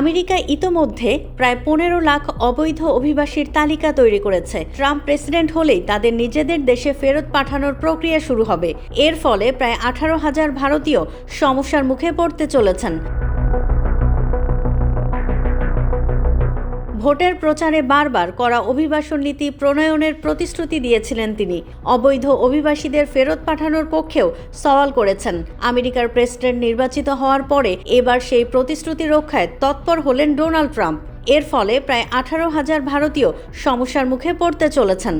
America ইতোমধ্যে প্রায় পনেরো লাখ অবৈধ অভিবাসীর তালিকা তৈরি করেছে। ট্রাম্প প্রেসিডেন্ট হলেই তাদের নিজেদের দেশে ফেরত পাঠানোর প্রক্রিয়া শুরু হবে। এর ফলে প্রায় আঠারো হাজার ভারতীয় সমস্যার মুখে পড়তে চলেছেন। ভোটের প্রচারে বারবার করা অভিবাসন নীতি প্রণয়নের প্রতিশ্রুতি দিয়েছিলেন তিনি। অবৈধ অভিবাসীদের ফেরত পাঠানোর পক্ষেও সওয়াল করেছেন। আমেরিকার প্রেসিডেন্ট নির্বাচিত হওয়ার পরে এবার সেই প্রতিশ্রুতি রক্ষায় তৎপর হলেন ডোনাল্ড ট্রাম্প। এর ফলে প্রায় আঠারো হাজার ভারতীয় সমস্যার মুখে পড়তে চলেছেন।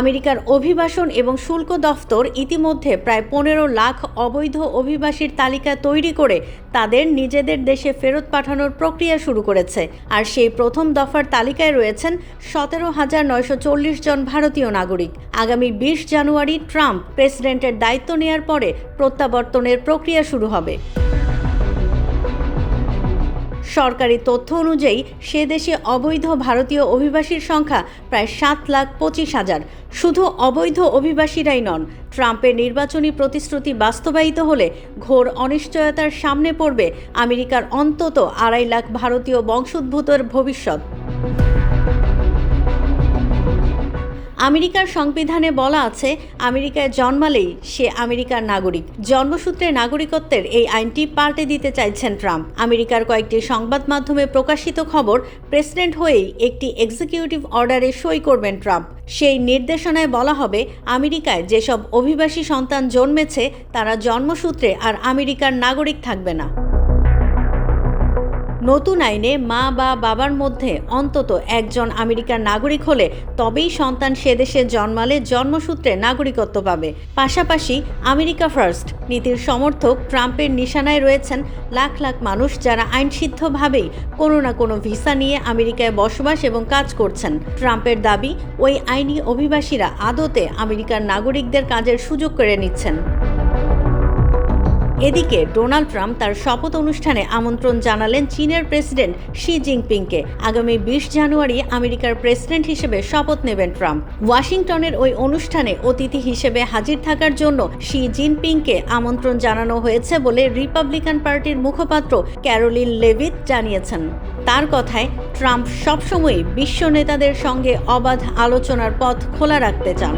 আমেরিকার অভিবাসন এবং শুল্ক দফতর ইতিমধ্যে প্রায় পনেরো লাখ অবৈধ অভিবাসীর তালিকা তৈরি করে তাদের নিজেদের দেশে ফেরত পাঠানোর প্রক্রিয়া শুরু করেছে। আর সেই প্রথম দফার তালিকায় রয়েছেন সতেরো হাজার নয়শো চল্লিশ জন ভারতীয় নাগরিক। আগামী বিশ জানুয়ারি ট্রাম্প প্রেসিডেন্টের দায়িত্ব নেয়ার পরে প্রত্যাবর্তনের প্রক্রিয়া শুরু হবে। সরকারি তথ্য অনুযায়ী, সে দেশে অবৈধ ভারতীয় অভিবাসীর সংখ্যা প্রায় সাত লাখ পঁচিশ হাজার। শুধু অবৈধ অভিবাসীরাই নন, ট্রাম্পের নির্বাচনী প্রতিশ্রুতি বাস্তবায়িত হলে ঘোর অনিশ্চয়তার সামনে পড়বে আমেরিকার অন্তত আড়াই লাখ ভারতীয় বংশোদ্ভূতের ভবিষ্যৎ। আমেরিকার সংবিধানে বলা আছে, আমেরিকায় জন্মালেই সে আমেরিকার নাগরিক। জন্মসূত্রে নাগরিকত্বের এই আইনটি পাল্টে দিতে চাইছেন ট্রাম্প। আমেরিকার কয়েকটি সংবাদ মাধ্যমে প্রকাশিত খবর, প্রেসিডেন্ট হয়েই একটি এক্সিকিউটিভ অর্ডারে সই করবেন ট্রাম্প। সেই নির্দেশনায় বলা হবে, আমেরিকায় যেসব অভিবাসী সন্তান জন্মেছে, তারা জন্মসূত্রে আর আমেরিকার নাগরিক থাকবে না। নতুন আইনে মা বা বাবার মধ্যে অন্তত একজন আমেরিকার নাগরিক হলে তবেই সন্তান সে দেশে জন্মালে জন্মসূত্রে নাগরিকত্ব পাবে। পাশাপাশি আমেরিকা ফার্স্ট নীতির সমর্থক ট্রাম্পের নিশানায় রয়েছেন লাখ লাখ মানুষ যারা আইনসিদ্ধভাবেই কোনো না কোনো ভিসা নিয়ে আমেরিকায় বসবাস এবং কাজ করছেন। ট্রাম্পের দাবি, ওই আইনি অভিবাসীরা আদতে আমেরিকার নাগরিকদের কাজের সুযোগ করে নিচ্ছেন। এদিকে ডোনাল্ড ট্রাম্প তার শপথ অনুষ্ঠানে আমন্ত্রণ জানালেন চীনের প্রেসিডেন্ট শি জিনপিংকে। আগামী বিশ জানুয়ারি আমেরিকার প্রেসিডেন্ট হিসেবে শপথ নেবেন ট্রাম্প। ওয়াশিংটনের ওই অনুষ্ঠানে অতিথি হিসেবে হাজির থাকার জন্য শি জিনপিংকে আমন্ত্রণ জানানো হয়েছে বলে রিপাবলিকান পার্টির মুখপাত্র ক্যারোলিন লেভিট জানিয়েছেন। তার কথায়, ট্রাম্প সবসময়ই বিশ্ব নেতাদের সঙ্গে অবাধ আলোচনার পথ খোলা রাখতে চান।